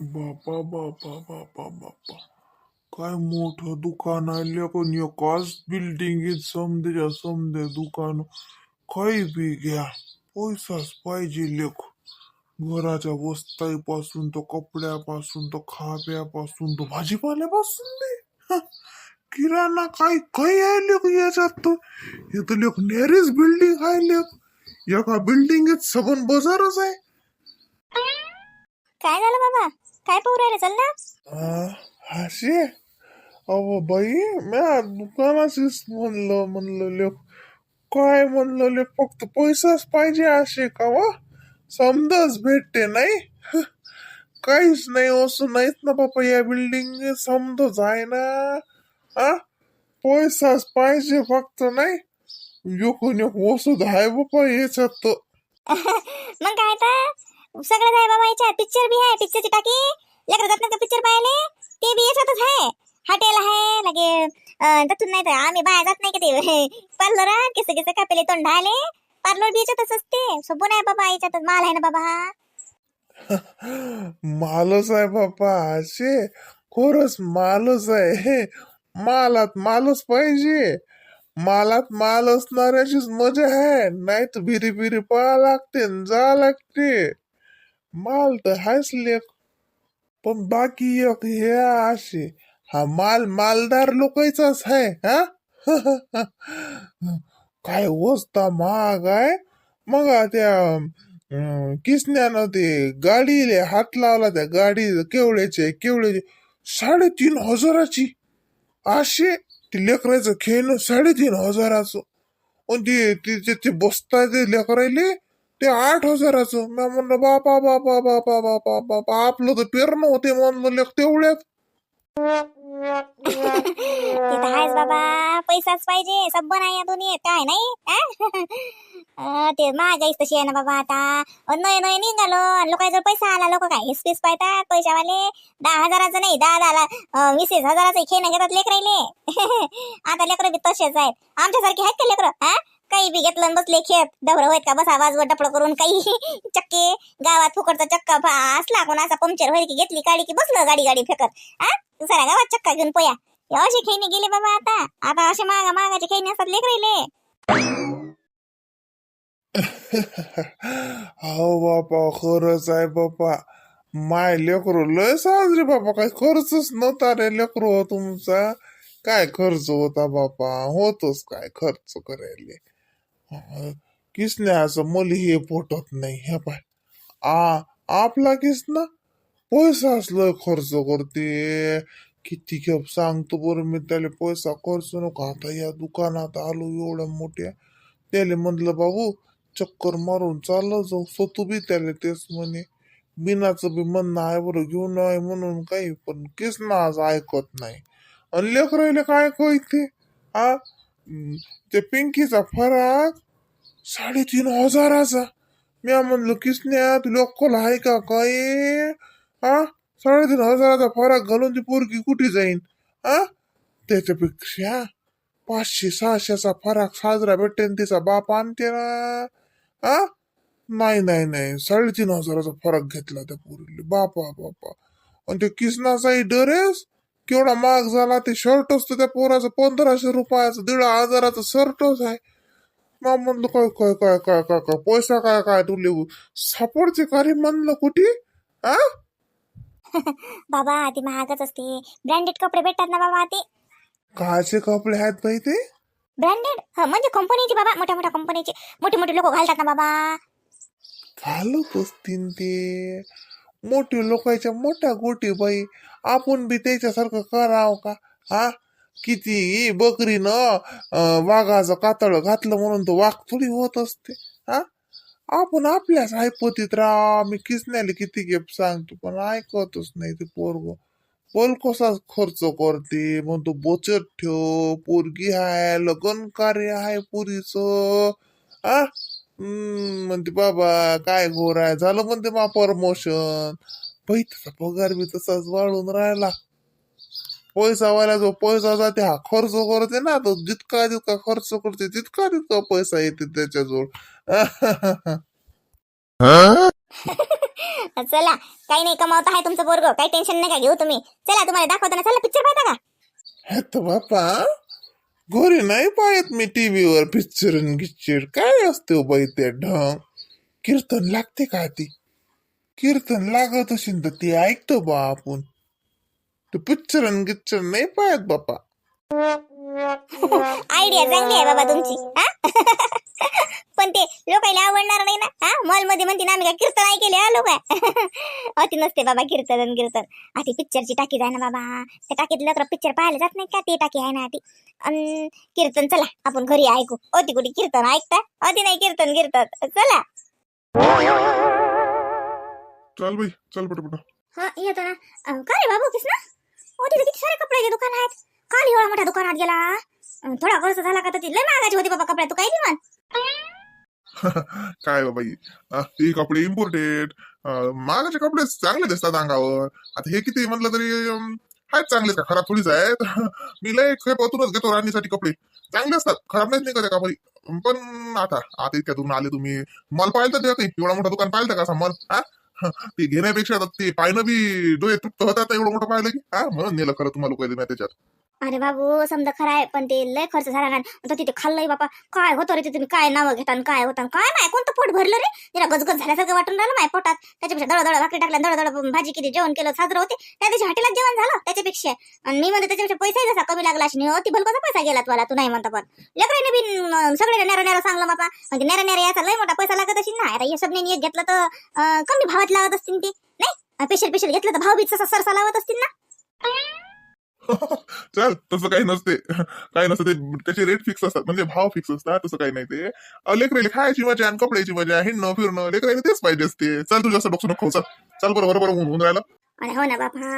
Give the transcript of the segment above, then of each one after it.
बापा बापा बापा बापा. काय मोठं दुकान आहे पण एकाच बिल्डिंगीत समजेच्या समजे दुकान. काही बी घ्या पैसाच पाहिजे लेख घराच्या वस्ताईपासून तो कपड्यापासून तो खाप्यापासून तो भाजीपाल्यापासून बी. किराणा काय काही आहे लेख याच्यात तो हे तर लेख नेहरीच बिल्डिंग आहे लेख एका बिल्डिंगीत सबन बाजारच आहे. काय झालं बाबा? काय पाहू राहिले चल ना. अहो बाई म्या दुकानाचीच म्हणलं म्हणलं काय म्हणलं फक्त पैसाच पाहिजे असे का वा समजाच भेटते नाही. हं. काहीच नाही असं नाहीत ना बापा या बिल्डिंग समजच आहे ना. आ? पैसाच पाहिजे फक्त नाही. योकून एक वसूद आहे बापा याच्यात. मग काय तर सगळं आहे बाबा याच्यात पिक्चर बी आहे पिक्चरची टाकी. लेकर जात नाही का पिक्चर पाहिले. ते बी याच्यातच आहे. हॉटेल आहे लगे अं, नाही तर आम्ही बाहेर जात नाही का ते पार्लर केस केस कापेले तोंड आले पार्लर बी याच्यातच असते. सोबून आहे बाबा याच्यातच. माल आहे ना बाबा. मालच आहे बाबा असे खरंच मालच आहे. मालात मालच पाहिजे. मालात माल असणाऱ्याचीच मजा आहे. नाही तर भिरी भिरी पळा लागते जा लागते. माल तर हायच लेख. पण बाकी एक हे असे हा माल मालदार लोकांचाच आहे हा? काय वस्ता महाग आहे मग त्या अं, किसन्यानं ते गाडीले हात लावला त्या गाडी केवळ्याचे केवळ्याचे साडेतीन हजाराची. असे ते लेकराचं खेळणं साडेतीन हजाराचं. आणि ते ते- ते ते बसताय ते लेकरायले ते आठ हजाराचं. मी म्हणलं बापा बापा बापा बापा बापा आपलं तर पेरणं होते म्हणलं लेख तेवढ्यात. ते तर आहेच बाबा पैसाच पाहिजे. सब्बन आहे या दोन्ही. काय नाही अं, ते महागाईच तशी आहे ना बाबा आता. अन नय नय निघालो. लोकांजवळ पैसा आला लोक काय हिस पीस पाहतात पैशावाले. दहा हजाराचं नाही दहा दहाला अं, वीस वीस हजाराचं खेळणं घेतात लेकर आता लेकरं बी तसेच आहेत. आमच्यासारखे आहेत का लेकरं हा? काही बी घेतलं बसले खेळ दबर होत का बसा? आवाज डपड करून काही चक्के. गावात फुकटचा चक्का भा- असला कोणाचा पंक्चर होईल की घेतली गाडी की बसलं गाडी गाडी फेकत. हा दुसऱ्या गावात चक्का घेऊन पोया. असे खेळणे गेले बाबा आता. आता असे मागा मागाचे खेळणे असतात लेख राहिले हो बापा खरंच आहे बापा. माय लेकरू लय साजरे बापा. काय खर्चच नव्हता रे लेकरू हो तुमचा. काय खर्च होता बापा? होतोच काय खर्च करायला? किसण्याचं मुली हे पोटत नाही हे पाय. आ आपला किसना पैसा लय खर्च करते. किती खेप सांगतो बरं मी त्याला पैसा खर्च नको. आता या दुकानात आलो एवढ्या मोठ्या. त्याला म्हणलं बाबू चक्कर मारून चाललं जाऊ. स्वतू बी त्याला तेच म्हणे. बिनाचं बी म्हणणं आहे बरं घेऊन आहे म्हणून काही पण किसना आज ऐकत नाही. आणि लेकरायला काय कळते? आ ते पिंकीचा फराक? साडेतीन हजाराचा. मी म्हणलं किसण्या तू लोकल आहे का काय? हा साडेतीन हजाराचा फराक घालून ती पोरगी कुठे जाईन? हा त्याच्यापेक्षा पाचशे सहाशेचा फराक साजरा भेटेन तिचा बाप आणते ना. आ? नाही नाही नाही. साडेतीन हजाराचा फरक घेतला त्या पोरीला. बापा बापा. आणि ते किसनाचाही ड्रेस केवढा महाग झाला ते शर्ट असतं त्या पोराचं पंधराशे रुपयाचं दीड हजाराचं शर्टच आहे. मग म्हणलं काय काय काय काय काय काय पैसा काय काय तुले सापडचे का रे म्हणलं कुठे? आ? बाबा ती महागच असते. ब्रँडेड कपडे भेटतात ना बाबा ते? कायचे कपडे आहेत बाई ते? ब्रँडेड म्हणजे कंपनीचे बाबा मोठ्या मोठ्या कंपनीचे मोठे मोठे लोक घालतात ना बाबा. घालत असतील ते. मोठी लोकांच्या मोठ्या गोटी बाई. आपण बी त्याच्यासारखं करावं का? हा? किती बकरीनं वाघाचं कातळ घातलं म्हणून तो वाघ थोडी होत असते. हा? आपण आपल्याच ऐपतीत राहा मी किसण्याला किती गेप सांगतो पण ऐकतच नाही ते पोरग. पोल कसा खर्च करते? म्हणतो बचत ठेव पोरगी आहे लग्न कार्य आहे पुरीचं. आ म्हणते बाबा काय आहे? झालं म्हणते मा प्रमोशन त्याचा पगार बी तसाच वाढून राहिला. पैसा वाला जो पैसा जाते हा खर्च करते ना तो जितका जितका खर्च करते तितका तितका पैसा येते त्याच्याजवळ. चला काही नाही कमावत आहे तुमचं पोरग. काही टेन्शन नका घेऊ तुम्ही. चला तुम्हाला दाखवताना चला पिक्चर पाहता का? हे बापा घरी नाही पाहत मी टीव्हीवर पिक्चर गिच्चर काय असते हो बाई ते ढंग? कीर्तन लागते का ती? कीर्तन लागत असेल तर ती ऐकतो बा आपण. तू पिक्चर गिच्चर नाही पाहत बापा. आयडिया चांगली आहे बाबा तुमची पण ते लोकांना आवडणार नाही ना मॉलमध्ये म्हणते ना आम्ही काय कीर्तन ऐकेले लोक? अति नसते बाबा कीर्तन कीर्तन आधी पिक्चरची टाकी आहे ना बाबा. त्या टाकीत लवकर पिक्चर पाहायला जात नाही का? ती टाकी आहे ना आधी अन कीर्तन चला आपण घरी ऐकू. अति कुठे कीर्तन ऐकता अति नाही कीर्तन कीर्तन चला. चल बाई चल पटपट. हा येतो ना. अं, का रे बाबू किस ना? ओ तिथे किती सारे कपड्याचे दुकान आहेत काल एवढा मोठ्या दुकानात गेला. अं, थोडा खर्च झाला का तर ती लय महागाची होती बाबा कपड्या तू काय ती म्हण काय बाबा ही हे कपडे इम्पोर्टेड मागाचे कपडे चांगले दिसतात अंगावर. आता हे किती म्हटलं तरी हाय आहेत चांगले का खराब थोडीच आहेत. मी लय खेपातूनच घेतो राणीसाठी कपडे. चांगले असतात खराब नाहीत नाही का त्या कपडे पण आता आता इतक्यातून आले तुम्ही. मल पाहिलं तर काही एवढा मोठा दुकान पाहिलं का असं मल हा? ते घेण्यापेक्षा ते पाहिलं बी डोळे तृप्त होतात एवढं मोठं पाहिलं की. हा म्हणून नेलं खरं तुम्हाला लोक त्याच्यात अरे बाबू समजा खरं आहे पण ते लय खर्च झाला ना. तर तिथे खाल्लंय बापा. काय होतं रे ते तुम्ही काय नावं घेता काय होतं काय माय कोणतं पोट भरलं रे? तिला गजगज झाल्यासारखं वाटून राहिलं माय पोटात. त्याच्यापेक्षा दळ दळ भाकरी टाकल्या दळ दळ भाजी किती जेवण केलं साजरं होते. त्या दिवशी हॉटेलात जेवण झालं त्याच्यापेक्षा. आणि मी म्हणते त्याच्यापेक्षा पैसाही जसा कमी लागला अशी. अति भलकोचा पैसा गेला तुम्हाला तू नाही म्हणता पण. लेकराने बी सगळे नेरा नेरा सांगलं बापा. म्हणजे नेरा नेरा याचा लय मोठा पैसा लागत असेल ना. आता हे सबने एक घेतलं तर कमी भावात लागत असतील ते नाही? पेशल पेशल घेतलं तर भाव सरसा लावत असतील ना? चल तसं काही नसते. काही नसतं ते त्याचे रेट फिक्स असतात. म्हणजे भाव फिक्स असतात तसं काही नाही ते. अं, खायची मजा आणि कपड्याची मजा हिंडणं फिरणं लेकराला तेच पाहिजे असते. चल तुझं असं डोकं नको चल. चल बरोबर बरोबर होऊन राहिलं. अरे हो ना बापा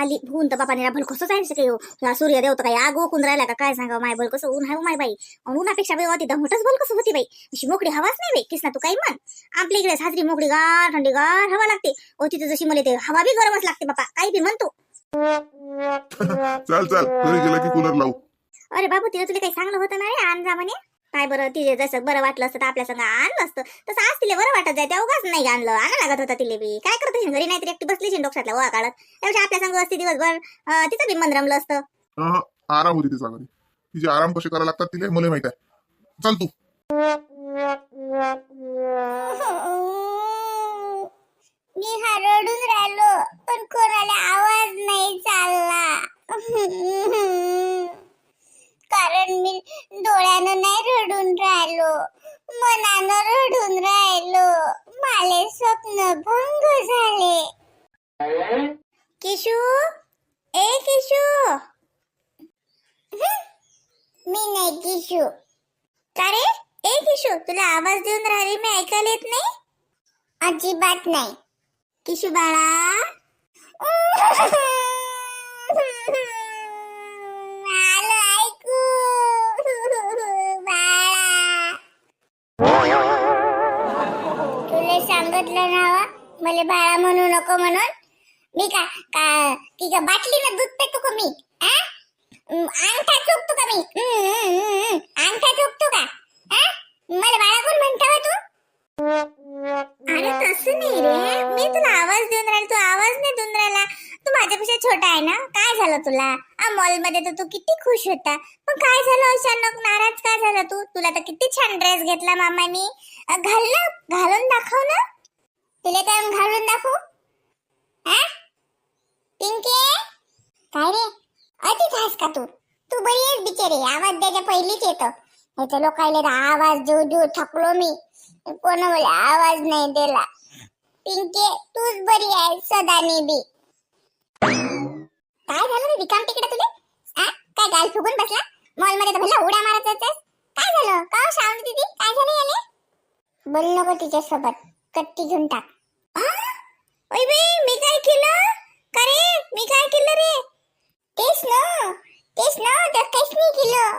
आली ऊन तर बापा निरा भलकोसच आहे काही ह्या सूर्यदेव तर काही आग ओकून राहिला का काय सांगा माय भलकोस ऊन आहे हो माय बाई. उन्हापेक्षा बाई होती दमटच भलकोस होती बाई. अशी मोकळी हवाच नाही बाई किसना तू काही म्हण. आपल्या इकडे साजरी मोकळी गार थंडी गार हवा लागते. ओ तिथे जशी मला ते हवा बी गरमच लागते बापा काही बी म्हणतो. चल चल घरी गेला की कूलर लावू. अरे बाबू तिला तुला काही चांगलं होतं ना रे आण जा म्हणे. काय बरं तिथे जसं बरं वाटलं असतं तर आपल्या संग आणलं असतं. तसं आज तिला बरं वाटत जाय त्या उगाच नाही आणलं. आणा लागत होता तिला बी. काय करत घरी? नाहीतरी एकटी बसली असेल डोक्यातल्या ओळा काढत. त्यापेक्षा आपल्या संग असते दिवसभर तिचं बी मन रमलं असतं. अहं, आराम होती तिचा घरी. तिचे आराम कसे करायला लागतात तिला? मला माहीत आहे. चल तू. मी हरडून राहिलो पण कोणाला आवाज नाही चालला. कारण मी डोळ्यानं नाही रडून राहिलो मनानं रडून राहिलो. माले स्वप्न भंग झाले. किशू ए किशू. मी नाही किशू. का रे? ए किशू तुला आवाज देऊन राहिली मी ऐकायला येत नाही? अजिबात नाही. किशू बाळा. मले बाळा म्हणू नको म्हणून. मी का का की का बाटलीनं दूध पेतो का मी? आ? अंगठा चोखतो का मी? अंगठा चोखतो का? आ? मला बाळा कोण म्हणता हो तू? अरे तसं नाही रे. मी तुला आवाज देऊन राहिला तू आवाज नाही देऊन राहिला. तू माझ्यापेक्षा छोटा आहे ना? काय झालं तुला? आ मॉलमध्ये तर तू किती खुश होता. पण काय झालं अचानक? नाराज का झाला तू? तुला तर किती छान ड्रेस घेतला मामानी. अ, घाल ना घालून दाखव ना. तुला काय घालून दाखवू? हा? पिंके? काय रे? अति खास का तू? तू बरी आहेस बिचारी आवाज द्यायच्या पहिलीच येतो. नाही तर लोकायले तर आवाज देऊ देऊ थकलो मी. कोण मला आवाज नाही दिला. पिंके तूच बरी आहे. सदानी बी. काय झालं रे? रिकाम तिकडे तुले? आ? काय गाल फुगून बसला? मॉलमध्ये तर भला उड्या मारत काय झालं? का हो दीदी काय झालं याले? बोल नको तिच्या सोबत कट्टी घेऊन टाक. ओय बे मी काय केलं? का रे? मी काय केलं रे? तेच ना तेच ना तर काहीच नाही केलं.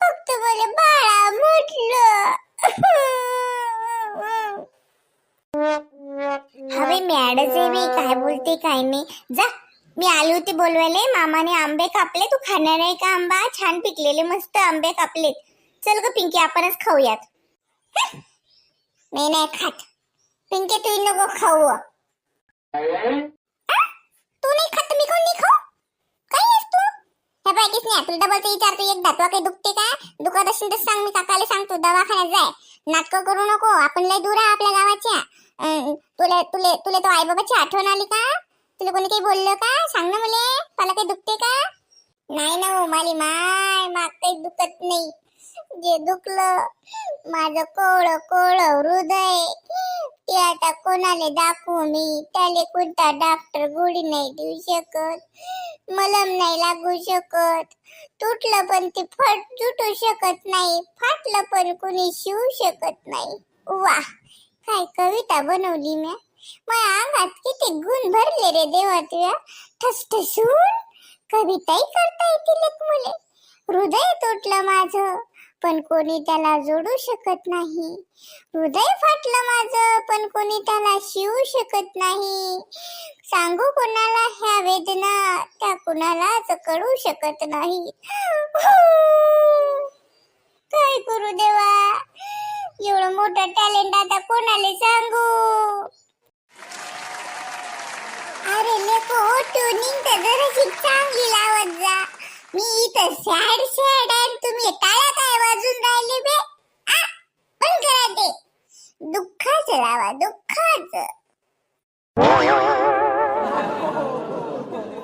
फक्त मला बाळा म्हटलं. हवे मॅडच आहे बी काय बोलते काय नाही. जा मी आली होती बोलवायला. मामाने आंबे कापले. तू खाणार आहे का आंबा? छान पिकलेले मस्त आंबे कापलेत. चल ग पिंकी आपणच खाऊयात. मी नाही खात. पिंके तू नको खाऊ. तू नाही खात तर मी कोण नाही खाऊ? काय आहेस तू? हे बाय किस नाही तुला डबल विचारतो एकदा. तुला काही दुखते का? दुखत असेल तर सांग मी काकाला सांगतो. दवाखान्यात जाय. नाटकं करू नको. आपण लय दूर आहे आपल्या गावाच्या. अं, तुला तुले तुला तो आईबाबाची आठवण आली का? तुला कोणी काही बोललं का? सांग ना मले. मला काही दुखते का? नाही ना हो माली माय माग काही दुखत नाही. जे दुखलं माझं कोळ कोळ हृदय ते आता कोणाला दाखवू मी? त्याले कोणता डॉक्टर गोळी नाही देऊ शकत मलम नाही लागू शकत. तुटलं पण ते फट तुटू शकत नाही फाटलं पण कुणी शिवू शकत नाही. वा काय कविता बनवली मी माझ्या अंगात किती गुण भरले रे देवा तुया. ठसठसून कविताही करता येतील मुले. हृदय तुटलं माझं पण कोणी त्याला जोडू शकत नाही. हृदय फाटलं माझं पण कोणी त्याला शिवू शकत नाही. सांगू कोणाला ह्या वेदना त्या कुणालाच कळू शकत नाही. काय करू देवा? एवढं मोठं टॅलेंट आता कोणाला सांगू? अरे लेको ट्युनिंग तर जरा चांगली लावत जा. मी इथं सॅड सॅड आहे तुम्ही टाळ्या काय वाजून राहिले बे. आ, करा ते. दुःखाचं लावा दुःखाचं.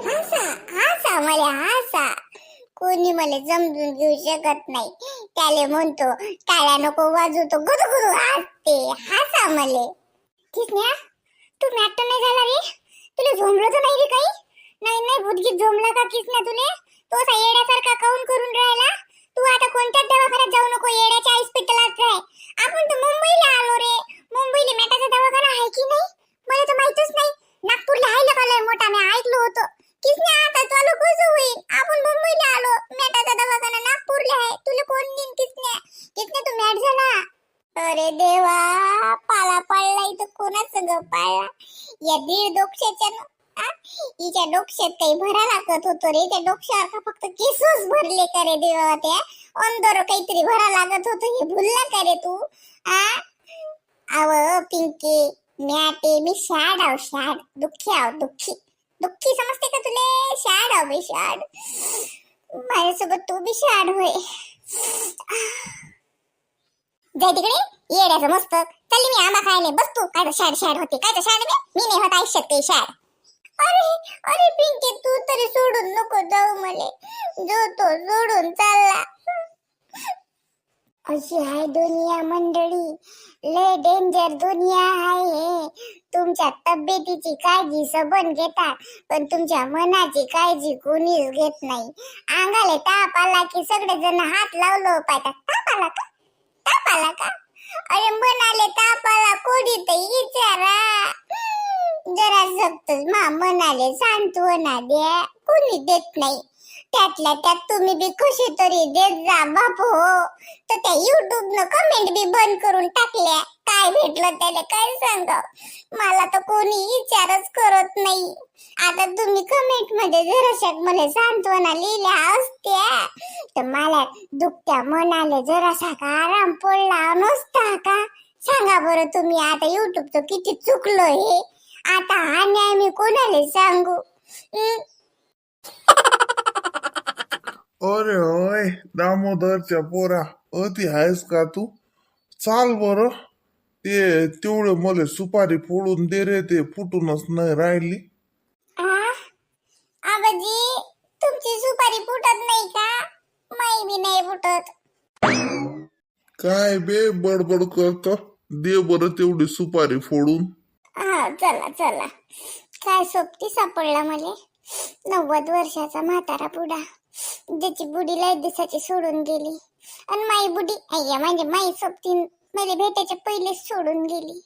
हसा हसा मला हसा. कोणी मला समजून घेऊ शकत नाही. त्याले म्हणतो टाळ्या नको वाजू तो गुरु गुरु हसते हसा मले. ना तू मॅट नाही झाला रे? तुला झोंबलं तर नाही रे काही? नाही नाही भुतगीत झोंबला का किसन्या तुले? तो असा येड्यासारखा काऊन करून राहिला? तू आता कोणत्या दवाखान्यात जाऊ नको येड्याच्या हॉस्पिटलात राह आपण तर मुंबईला आलो रे मुंबईला मेटाचा दवाखाना आहे की नाही मला तर माहितच नाही नागपूरला आहे का लय मोठा मी ऐकलं होतं किसने आता चालू कसं होईल आपण मुंबईला आलो मेटाचा दवाखाना नागपूरला आहे तुला कोण देईन किसने किसने तू मॅट झाला अरे देवा पाला पडला इथं कोणाचं ग पाळला या दीड डोक्षाच्या न- आ? हिच्या डोक्यात काही भरा लागत होतो रे. त्या डोक्यावर का फक्त केसच भरले का रे देवा त्या? अंदर काहीतरी भरा लागत होतं. हे भुलला का रे तू? आ? आव पिंकी म्याटे मी शॅड आव शॅड. दुःखी आव दुःखी. दुःखी समजते का तुले? शॅड आव मी शॅड. माझ्यासोबत तू बी शॅड होय. जाय तिकडे. येड्याचं मस्त चल मी आंबा खायला. बस तू. काय तर शॅड शॅड होते. काय तर शॅड मी नाही होत आयुष्यात काही शॅड. अरे अरे पिंकी तू तरी सोडून नको जाऊ मले. जो तो सोडून चालला. अशी आहे दुनिया मंडळी. लय डेंजर दुनिया आहे तुमच्या तब्येतीची काळजी सबन घेतात पण तुमच्या मनाची काळजी कोणीच घेत नाही. अंगाले ताप आला की सगळे जण हात लावलो पाहतात ताप आला का? ताप आला का? अरे मनाले ताप आला कोणी तर विचारा. जरा जगतच मा म्हणाले सांत्वना द्या कोणी देत नाही. त्यातल्या त्यात तुम्ही बी कशी तरी देत जा बाप. हो तर त्या युट्यूब न कमेंट बी बंद करून टाकल्या. काय भेटलं त्याला काय सांगा? मला तर कोणी विचारच करत नाही. आता तुम्ही कमेंटमध्ये जराशा मला सांत्वना लिहिल्या असत्या. तर मला दुखत्या मनाले जरासा का आराम पडला नसता का? सांगा बरं तुम्ही आता युट्यूबचं किती चुकलं हे. आता हा न्याय मी कोणाला सांगू? हं? अरे होय दामोदरच्या पोरा अति आहेस का तू? चाल बर. ते तेवढे मला सुपारी फोडून दे रे ते फुटूनच नाही राहिली. आ? आबाजी तुमची सुपारी फुटत नाही का? माई बी नाही फुटत. काय बे बडबड करत? दे बर तेवढी सुपारी फोडून. हा चला चला. काय सोबती सापडला मला? नव्वद वर्षाचा म्हातारा बुडा. ज्याची बुडी लय दिवसाची सोडून गेली. आणि माई बुडी अय्या म्हणजे माई सोबती मला भेटायच्या पहिलेच सोडून गेली.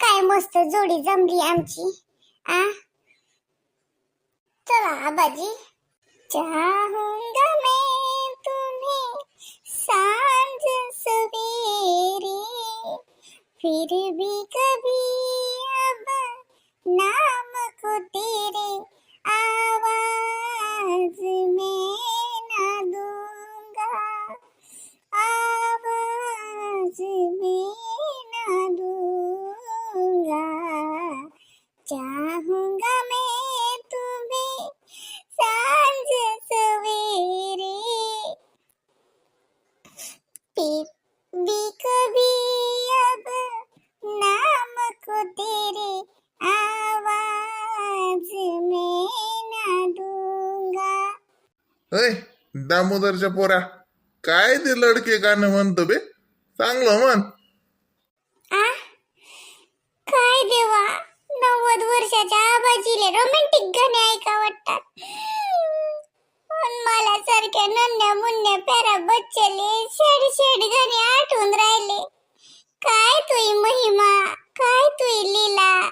काय मस्त जोडी जमली आमची. आ? चला आबाजी. चाहूंगा मैं तुम्हें. सांझ सवेरे. फिर भी फिर भी कभी अब नाम को तेरे आवाज में ना दूंगा। अरे दामोदरच्या पोरा काय ते लडके गाणं म्हणतो बे? चांगलं म्हण. आ? काय देवा? नव्वद वर्षाच्या आबाजीला रोमॅन्टिक गाणे ऐका वाटतात. पण मला सारख्या नन्या मुन्या प्यारा बच्चेले शेड शेड गाणे आठवून राहिले. काय तुई महिमा? काय तुई लीला?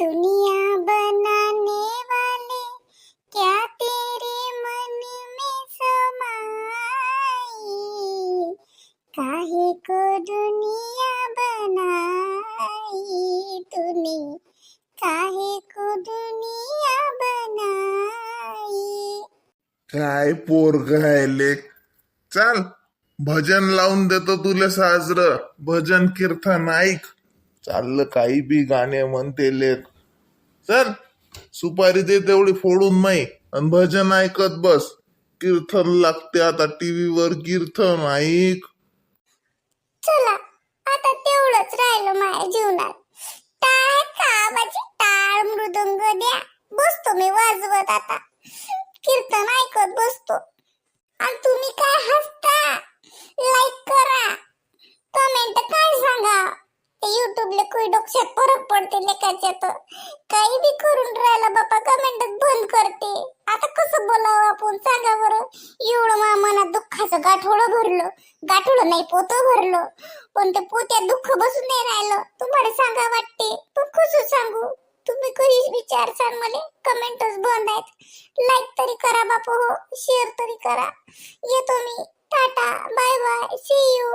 दुनिया बनाने वाले क्या तेरे मन में समाई? काहे को दुनिया बनाई तूने? काहे को दुनिया बनाई? काय पोर काय लेख चाल भजन लावून देतो तुला साजर. भजन कीर्तन ऐक. चाललं काही बी गाणे म्हणते लेख चल सुपारी दे तेवढी फोडून नाही आणि भजन ऐकत बस. कीर्तन लागते आता टीव्हीवर कीर्तन ऐक. चला आता तेवढंच राहिलं माझ्या जीवनात. का टाळ मृदंग द्या. बसतो मी वाजवत आता. कीर्तन ऐकत बसतो. आणि तुम्ही काय हसता? लाईक करा. कमेंट काय सांगा? ते युट्यूबला कुई डोक्यात फरक पडते लेखाच्या तर काही बी करून राहिला बापा कमेंटच बंद करते. आता कसं बोलावं आपण? सांगा बरं. एवढं मा मनात दुःखाचं गाठोडं भरलं. गाठोडं नाही पोतं भरलं. पण ते पोत्यात दुःख बसून नाही राहिलं. तुम्हाला सांगा वाटते. पण कसं सांगू? तुम्ही कधी विचार सांग मला कमेंटच बंद आहेत लाईक तरी करा बापू हो शेअर तरी करा. येतो मी. Tata bye bye see you